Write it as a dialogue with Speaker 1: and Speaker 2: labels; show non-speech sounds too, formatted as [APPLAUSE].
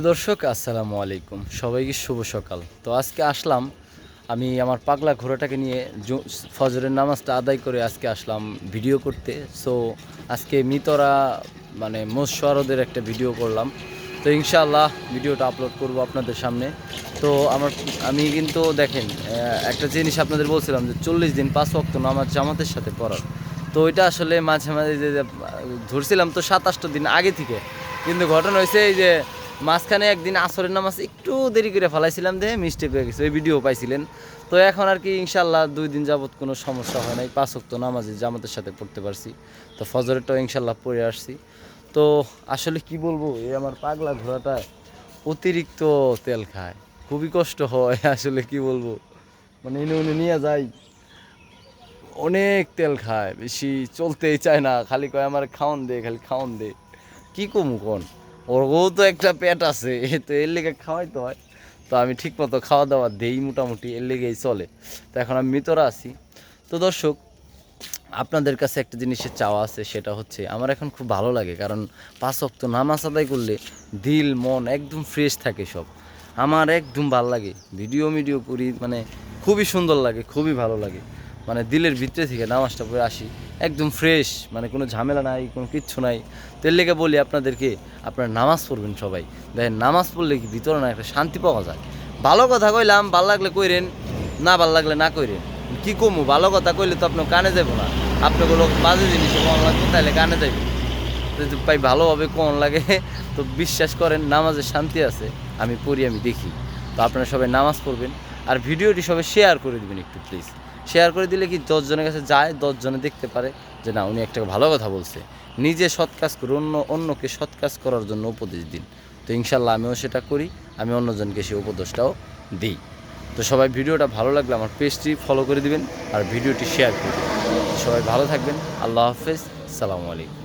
Speaker 1: দর্শক, আসসালামু আলাইকুম। সবাইকে শুভ সকাল। তো আজকে আসলাম, আমি আমার পাগলা ঘোড়াটাকে নিয়ে ফজরের নামাজটা আদায় করে আজকে আসলাম ভিডিও করতে। সো আজকে মিতরা মানে মোশারদের একটা ভিডিও করলাম। তো ইনশাআল্লাহ ভিডিওটা আপলোড করব আপনাদের সামনে। তো আমার, আমি কিন্তু দেখেন একটা জিনিস আপনাদের বলছিলাম যে চল্লিশ দিন পাঁচ ওয়াক্ত নামাজ জামাতের সাথে পড়ার। তো ওইটা আসলে মাঝে মাঝে যে ধরছিলাম তো সাত সাতাশটা দিন আগে থেকে। কিন্তু ঘটনা হয়েছে এই যে মাঝখানে একদিন আসরের নামাজ একটু দেরি করে ফেলাইছিলাম দেখে মিস্টেক হয়ে গেছে, ওই ভিডিও পাইছিলেন। তো এখন আর কি ইনশাল্লাহ দুই দিন যাবৎ কোনো সমস্যা হয় নাই, পাঁচ ওয়াক্ত নামাজে জামাতের সাথে পড়তে পারছি। তো ফজরেরটাও ইনশাল্লাহ পড়ে আসছি। তো আসলে কি বলব, এই আমার পাগলা ঘোড়াটা অতিরিক্ত তেল খায়, খুবই কষ্ট হয়, [LAUGHS] আসলে কি বলব। মানে এনে উনি নিয়ে যাই, অনেক তেল খায়, বেশি চলতেই চায় না, খালি কয় আমার খাওন দে, খালি খাওন দে। কি কমু কোন? ওরও তো একটা পেট আছে, তো এর লেগে খাওয়াইতে হয়। তো আমি ঠিক মতো খাওয়া দাওয়া দেই মোটামুটি, এর লেগেই চলে। তো এখন আমি মৃতরা আছি। তো দর্শক, আপনাদের কাছে একটা জিনিসের চাওয়া আছে, সেটা হচ্ছে আমার এখন খুব ভালো লাগে, কারণ পাঁচ অক্ত নামাজ আদায় করলে দিল, মন একদম ফ্রেশ থাকে সব। আমার একদম ভালো লাগে। ভিডিও মিডিও করি মানে খুবই সুন্দর লাগে, খুবই ভালো লাগে। মানে দিলের ভিতরে থেকে নামাজটা পড়ে আসি। একদম ফ্রেশ মানে কোনো ঝামেলা নাই, কোনো কিচ্ছু নাই। তো এর লেগে বলি আপনাদেরকে, আপনারা নামাজ পড়বেন সবাই। দেখেন, নামাজ পড়লে কি ভিতরে না একটা শান্তি পাওয়া যায়। ভালো কথা কইলাম, ভালো লাগলে কইরেন, না ভালো লাগলে না কইরেন। কি কমু, ভালো কথা কইলে তো আপনার কানে যাব না। আপনাগুলো বাজে জিনিস কম লাগবে তাহলে কানে যাইবে। যদি পাই ভালোভাবে কোন লাগে, তো বিশ্বাস করেন, নামাজে শান্তি আছে, আমি পড়ি, আমি দেখি। তো আপনারা সবাই নামাজ পড়বেন, আর ভিডিওটি সবাই শেয়ার করে দিবেন একটু প্লিজ শেয়ার করে দিলে কি দশজনের কাছে যায়, দশজনে দেখতে পারে যে না, উনি একটা ভালো কথা বলছে। নিজে সৎ কাজ করে অন্য, অন্যকে সৎ কাজ করার জন্য উপদেশ দিন। তো ইনশাল্লাহ আমিও সেটা করি, আমি অন্যজনকে সেই উপদেশটাও দিই। তো সবাই ভিডিওটা ভালো লাগলে আমার পেজটি ফলো করে দিবেন আর ভিডিওটি শেয়ার করে সবাই ভালো থাকবেন, আল্লাহ হাফেজ, সালামু আলাইকুম।